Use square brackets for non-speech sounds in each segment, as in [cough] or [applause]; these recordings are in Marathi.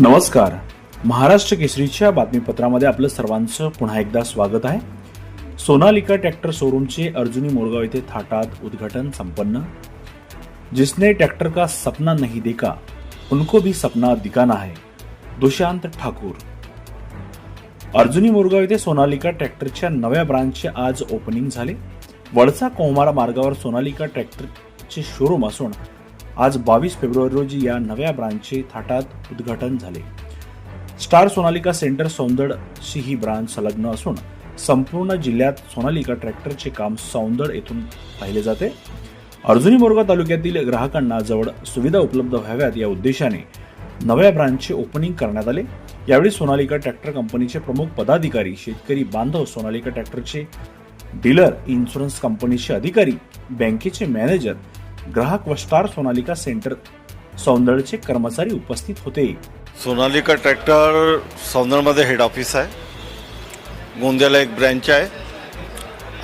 नमस्कार. महाराष्ट्र केसरीच्या बातमीपत्रामध्ये आपलं सर्वांचं पुन्हा एकदा स्वागत आहे. सोनालिका ट्रॅक्टर शोरूमचे अर्जुनी मोरगाव येथे थाटात उद्घाटन संपन्न. जिसने ट्रॅक्टर का सपना नहीं देखा उनको भी सपना दिखाना है दुशांत ठाकूर. अर्जुनी मोरगाव येथे सोनालिका ट्रॅक्टरच्या नव्या ब्रांचचे आज ओपनिंग झाले. वडसा कोमारा मार्गावर सोनालिका ट्रॅक्टरचे शोरूम असून आज बावीस फेब्रुवारी रोजी या नव्या ब्रांचचे थाटात उद्घाटन झाले. स्टार सोनालिका सेंटर सौंदडशी ही ब्रांच संलग्न असून संपूर्ण जिल्ह्यात सोनालिका ट्रॅक्टरचे काम सौंदड येथून पाहिले जाते. अर्जुनी मोरगा तालुक्यातील ग्राहकांना जवळ सुविधा उपलब्ध व्हाव्यात या उद्देशाने नव्या ब्रांचचे ओपनिंग करण्यात आले. यावेळी सोनालिका ट्रॅक्टर कंपनीचे प्रमुख पदाधिकारी शेतकरी बांधव सोनालिका ट्रॅक्टरचे डीलर इन्शुरन्स कंपनीचे अधिकारी बँकेचे मॅनेजर ग्राहक व स्टार सोनालिका सेंटर सौंदर्यचे कर्मचारी उपस्थित होते. सोनालिका ट्रॅक्टर सौंदरमध्ये हेड ऑफिस आहे. गोंदियाला एक ब्रँच आहे.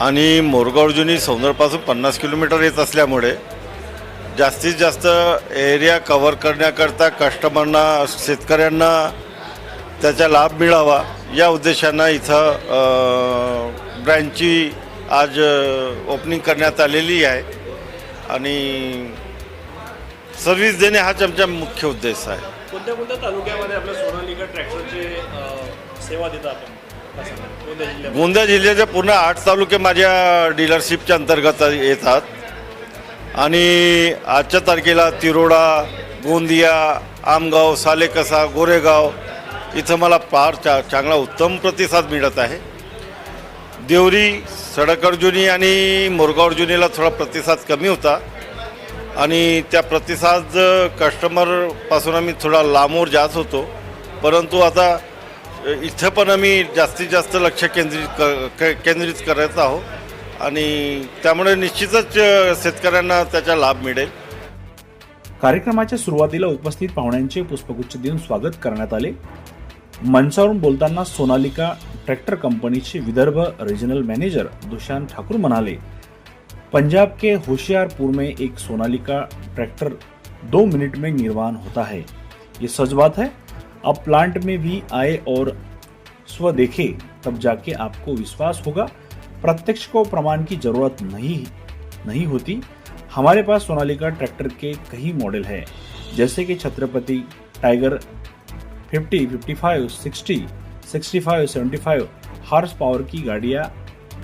आणि मोरगाव अर्जुनी सौंदरपासून पन्नास किलोमीटर येत असल्यामुळे जास्तीत जास्त एरिया कवर करण्याकरता कस्टमरना शेतकऱ्यांना त्याचा लाभ मिळावा या उद्देशानं इथं ब्रँचची आज ओपनिंग करण्यात आलेली आहे. आणि सर्व्हिस देणे हाच आमचा मुख्य उद्देश आहे. कोणत्या कोणत्या तालुक्यामध्ये आपल्या सोनालिका ट्रॅक्टरचे सेवा देता आपण? गोंदिया जिल्ह्याचे पूर्ण आठ तालुके माझ्या डीलरशिपच्या अंतर्गत येतात. आणि आजच्या तारखेला तिरोडा गोंदिया आमगाव सालेकसा गोरेगाव इथं मला फार चा चांगला उत्तम प्रतिसाद मिळत आहे. देवरी सडक अर्जुनी आणि मोरगाव अर्जुनीला थोडा प्रतिसाद कमी होता. आणि त्या प्रतिसाद कस्टमरपासून आम्ही थोडा लांबवर जात होतो. परंतु आता इथं पण आम्ही जास्तीत जास्त लक्ष केंद्रित क- केंद्रित करत आहोत. आणि त्यामुळे निश्चितच शेतकऱ्यांना त्याचा लाभ मिळेल. कार्यक्रमाच्या सुरुवातीला उपस्थित पाहुण्यांचे पुष्पगुच्छ देऊन स्वागत करण्यात आले. मंचावरून बोलताना सोनालिका ट्रॅक्टर कंपनीचे विदर्भ रिजनल मॅनेजर दुशांत ठाकुर म्हणाले पंजाब के होशियारपुर में एक सोनालिका ट्रैक्टर दो मिनट में निर्माण होता है। ये सच बात है? अब प्लांट में भी आए और स्व देखे तब जाके आपको विश्वास होगा। प्रत्यक्ष को प्रमाण की ज़रूरत नहीं नहीं होती। हमारे पास सोनालिका ट्रैक्टर के कई मॉडल हैं जैसे कि छत्रपति टाइगर 50, 55, 60, 65, 75 हॉर्स पावर की गाड़ियाँ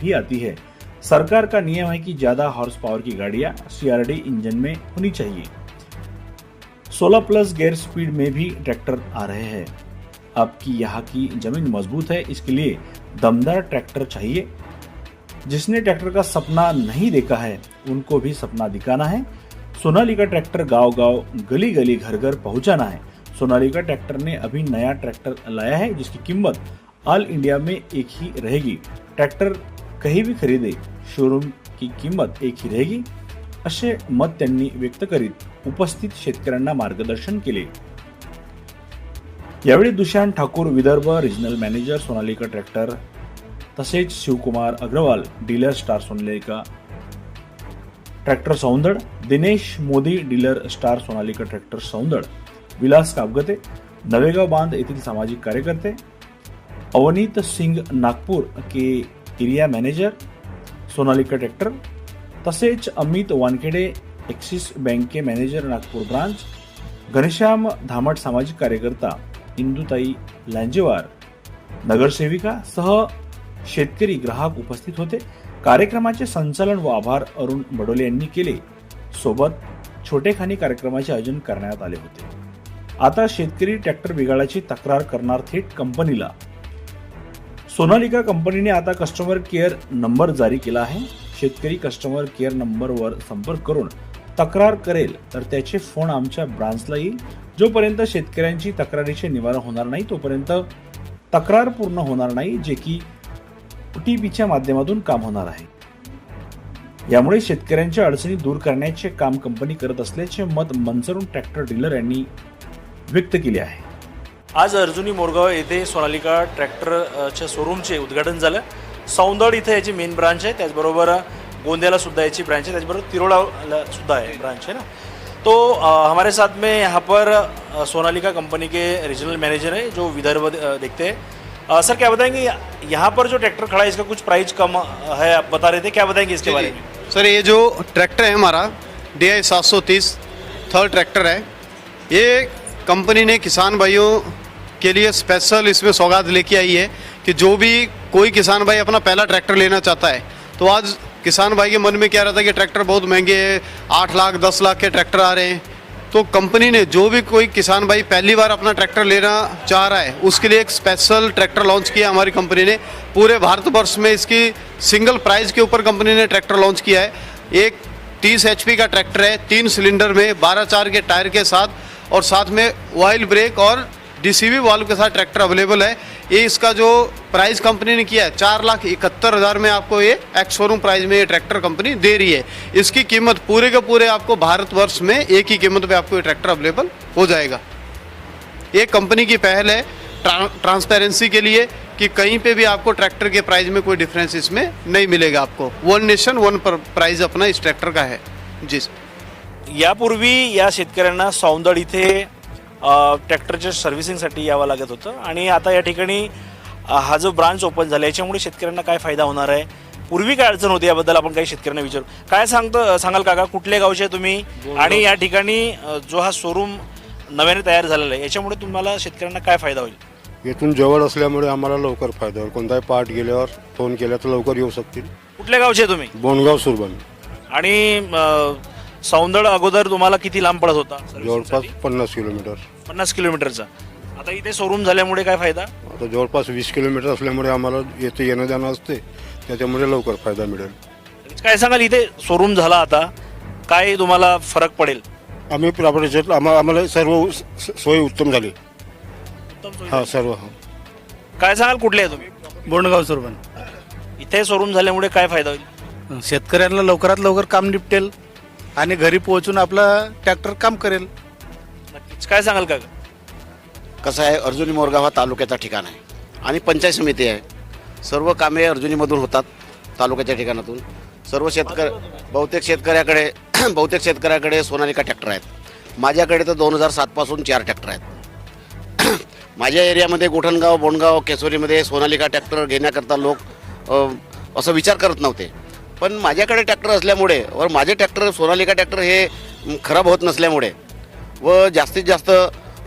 भी आती है। सरकार का नियम है कि ज़्यादा हॉर्स पावर की गाड़ियाँ सीआरडी इंजन में होनी चाहिए। 16 प्लस गेयर स्पीड में भी ट्रैक्टर आ रहे हैं। आपकी यहाँ की ज़मीन मज़बूत है इसके लिए दमदार ट्रैक्टर चाहिए। जिसने ट्रैक्टर का सपना नहीं देखा है उनको भी सपना दिखाना है। सोनाली का ट्रैक्टर गाँव गाँव गली गली घर घर पहुंचाना है। सोनालिका ट्रैक्टर ने अभी नया ट्रैक्टर लाया है जिसकी कीमत ऑल इंडिया में एक ही रहेगी। ट्रॅक्टर कहीं भी खरीदे शोरूम की किंमत एक ही रहेगी। असे मत त्यांनी व्यक्त करीत उपस्थित शेतकऱ्यांना मार्गदर्शन केले। यावेळी Dushant Thakur Vidarbha regional manager Sonalika tractor तसेच Shivkumar Agarwal dealer star Sonalika tractor Saundad Dinesh Modi dealer star Sonalika tractor Saundad. Vilas Kapgate Navegaon Bandh येथील सामाजिक कार्यकर्ते अवनीत सिंग नागपूर के एरिया मॅनेजर सोनालिका ट्रॅक्टर तसेच अमित वानखेडे ॲक्सिस बँके मॅनेजर नागपूर ब्रांच घनश्याम धामट सामाजिक कार्यकर्ता इंदुताई लांजेवार नगरसेविका सह शेतकरी ग्राहक उपस्थित होते. कार्यक्रमाचे संचालन व आभार अरुण बडोले यांनी केले. सोबत छोटेखानी कार्यक्रमाचे आयोजन करण्यात आले होते. आता शेतकरी ट्रॅक्टर बिघाडाची तक्रार करणार थेट कंपनीला. सोनालिका कंपनीने आता कस्टमर केअर नंबर जारी केला आहे. शेतकरी कस्टमर केअर नंबरवर संपर्क करून तक्रार करेल तर त्याचे फोन आमच्या ब्रांचला येईल. जोपर्यंत शेतकऱ्यांची तक्रारीचे निवारण होणार नाही तोपर्यंत तक्रार पूर्ण होणार नाही जे की टीपीच्या माध्यमातून काम होणार आहे. यामुळे शेतकऱ्यांच्या अडचणी दूर करण्याचे काम कंपनी करत असल्याचे मत मंचरून ट्रॅक्टर डीलर यांनी व्यक्त केले आहे. आज अर्जुनी मोरगाव येथे सोनालिका ट्रॅक्टरच्या शोरूमचे उद्घाटन झालं. सौंदड इथे याची मेन ब्रांच आहे. त्याचबरोबर गोंदियाला सुद्धा याची ब्रांच आहे. त्याचबरोबर तिरोडाला सुद्धा आहे ब्रांच आहे ना. तो हमारे साथ में यहाँ पर सोनालिका कंपनी के रीजनल मैनेजर है जो विदर्भ देखते हैं। सर क्या बताएंगे यहाँ पर जो ट्रैक्टर खड़ा है इसका कुछ प्राइस कम है आप बता रहे थे? क्या बताएंगे इसके बारे में? सर ये जो ट्रैक्टर है हमारा डी आई सात सौ तीस थर्ड ट्रैक्टर है। ये कंपनी ने किसान भाइयों के लिए स्पेशल इसमें सौगात लेके आई है कि जो भी कोई किसान भाई अपना पहला ट्रैक्टर लेना चाहता है तो आज किसान भाई के मन में क्या रहता है कि ट्रैक्टर बहुत महँगे हैं, आठ लाख, दस लाख के ट्रैक्टर आ रहे हैं। तो कंपनी ने जो भी कोई किसान भाई पहली बार अपना ट्रैक्टर लेना चाह रहा है, उसके लिए एक स्पेशल ट्रैक्टर लॉन्च किया हमारी कंपनी ने। पूरे भारतवर्ष में इसकी सिंगल प्राइस के ऊपर कंपनी ने ट्रैक्टर लॉन्च किया है। एक तीस एच का ट्रैक्टर है, तीन सिलेंडर में बारह चार के टायर के साथ और साथ में ऑयल ब्रेक और डीसीबी वाल्व के साथ ट्रैक्टर अवेलेबल है। ये इसका जो प्राइस कंपनी ने किया है चार लाख इकहत्तर हज़ार में आपको ये एक्स शोरूम प्राइस में ये ट्रैक्टर कंपनी दे रही है। इसकी कीमत पूरे के पूरे आपको भारतवर्ष में एक ही कीमत पे आपको ये ट्रैक्टर अवेलेबल हो जाएगा। ये कंपनी की पहल है ट्रां, ट्रांसपेरेंसी के लिए कि कहीं पे भी आपको ट्रैक्टर के प्राइस में कोई डिफरेंस इसमें नहीं मिलेगा आपको। वन नेशन वन प्राइस अपना इस ट्रैक्टर का है। जी यापूर्वी या शेतकऱ्यांना सौंदड इथे ट्रॅक्टरच्या सर्व्हिसिंगसाठी यावं लागत होतं. आणि आता या ठिकाणी हा जो ब्रांच ओपन झाला याच्यामुळे शेतकऱ्यांना काय फायदा होणार आहे? पूर्वी काय अडचण होती याबद्दल आपण काही शेतकऱ्यांना विचारू. काय सांगतो सांगाल काका कुठल्या गावचे तुम्ही? आणि या ठिकाणी जो हा शोरूम नव्याने तयार झालेला आहे याच्यामुळे तुम्हाला शेतकऱ्यांना काय फायदा होईल? इथून जवळ असल्यामुळे आम्हाला लवकर फायदा होईल. कोणताही पार्ट गेल्यावर फोन केला तर लवकर येऊ शकतील. कुठल्या गावचे तुम्ही? बोनगाव सुरबन. आणि सौंदड अगोदर तुम्हाला किती लांब पडत होता? जवळपास? पन्नास किलोमीटर. पन्नास किलोमीटरचा. आता इथे शोरूम झाल्यामुळे काय फायदा? आता जवळपास वीस किलोमीटर असल्यामुळे आम्हाला येथे येणं जाणं असते. त्याच्यामुळे लवकर फायदा मिळेल. काय सांगाल इथे शोरूम झाला आता. काय तुम्हाला फरक पडेल? आम्ही प्रॉपर्टीचे आम्हाला आम्हाला सर्व स- सोय उत्तम झाली. हा सर्व हा. काय सांगाल कुठले आहे तुम्ही? बोंडगाव सुरबन. इथे शोरूम झाल्यामुळे काय फायदा होईल? शेतकऱ्यांना लवकरात लवकर काम निपटेल. आणि घरी पोहोचून आपला ट्रॅक्टर काम करेल. नक्कीच. काय सांगाल का कसं आहे अर्जुनी मोरगाव हा तालुक्याचा ठिकाण आहे. आणि पंचायत समिती आहे. सर्व कामे अर्जुनीमधून होतात तालुक्याच्या ठिकाणातून. सर्व शेतकरी बहुतेक शेतकऱ्याकडे [clears throat] बहुतेक शेतकऱ्याकडे सोनालिका ट्रॅक्टर आहेत. माझ्याकडे तर दोन हजार सातपासून चार ट्रॅक्टर आहेत. [clears throat] माझ्या एरियामध्ये गोठणगाव बोंडगाव केसोरीमध्ये सोनालिका ट्रॅक्टर घेण्याकरता लोक अ, असं विचार करत नव्हते. पण माझ्याकडे ट्रॅक्टर असल्यामुळे व माझे ट्रॅक्टर सोनालिका ट्रॅक्टर हे खराब होत नसल्यामुळे व जास्तीत जास्त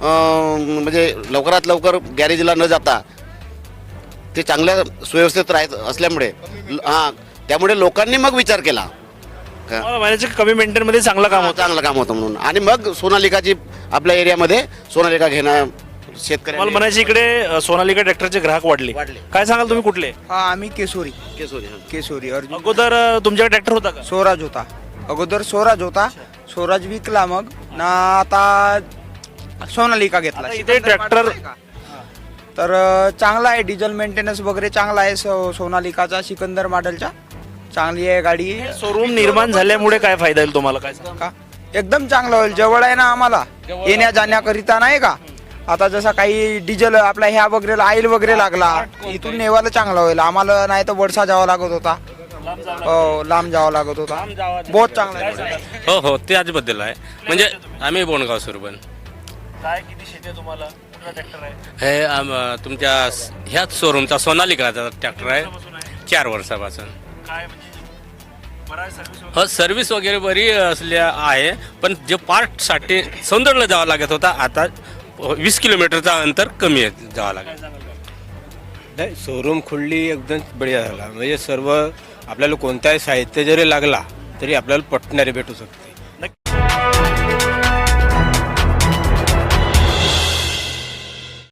म्हणजे लवकरात लवकर गॅरेजला न जाता ते चांगल्या सुव्यवस्थित राहत असल्यामुळे हां त्यामुळे लोकांनी मग विचार केला. म्हणायचं कमी मेंटेन मध्ये चांगलं काम होतं. चांगलं काम होतं म्हणून. आणि मग सोनालिकाची आपल्या एरियामध्ये सोनालिका घेणं मला शेतकऱ्यांनी म्हणायचं इकडे अ, सोनालिका ट्रॅक्टरचे ग्राहक वाढले. वाढले. काय सांगाल तुम्ही कुठले? हा आम्ही केसोरी. केसोरी, हां. केसोरी अर्जुन. अगोदर अ, तुमच्याकडे ट्रॅक्टर होता का? स्वराज होता. अगोदर स्वराज होता. स्वराज विकला मग. ना आता सोनालिका घेतला. आता इथे ट्रॅक्टर तर अं, चांगला आहे डिझेल मेंटेनन्स वगैरे चांगला आहे सो- सोनालिकाचा सिकंदर मॉडेलचा. चांगली आहे गाडी. शोरूम निर्माण झाल्यामुळे काय फायदा होईल तुम्हाला? काय सांगाल? का? एकदम चांगलं होईल. जवळ आहे ना आम्हाला. येण्या जाण्याकरिता नाही का? आता जसा काही डिझेल आपला ह्या वगैरे ऑइल वगैरे लागला इथून नेवायला चांगला होईल. आम्हाला नाही तर वडसा जावं लागत होता. हो लांब जावं लागत होता. बहुत चांगला हो हो त्याचबद्दल आहे. म्हणजे आम्ही बोंडगाव सुरबन काय किती शेती आहे तुम्हाला? कुठला ट्रॅक्टर आहे? हे आम- तुमच्या ह्याच शोरूमचा सोनालिकाचा ट्रॅक्टर आहे. चार वर्षापासून. काय म्हणजे सर्व्हिस हो सर्व्हिस वगैरे बरी असल्या आहे पण जे पार्टसाठी सौंदर्यला जावं लागत होता आता वीस किलोमीटरचा अंतर कमी आहे जावं लागेल. नाही शोरूम खुलली एकदम बढिया झाला. म्हणजे सर्व आपल्याला कोणताही साहित्य जरी लागला तरी आपल्याला पटणारे भेटू शकते.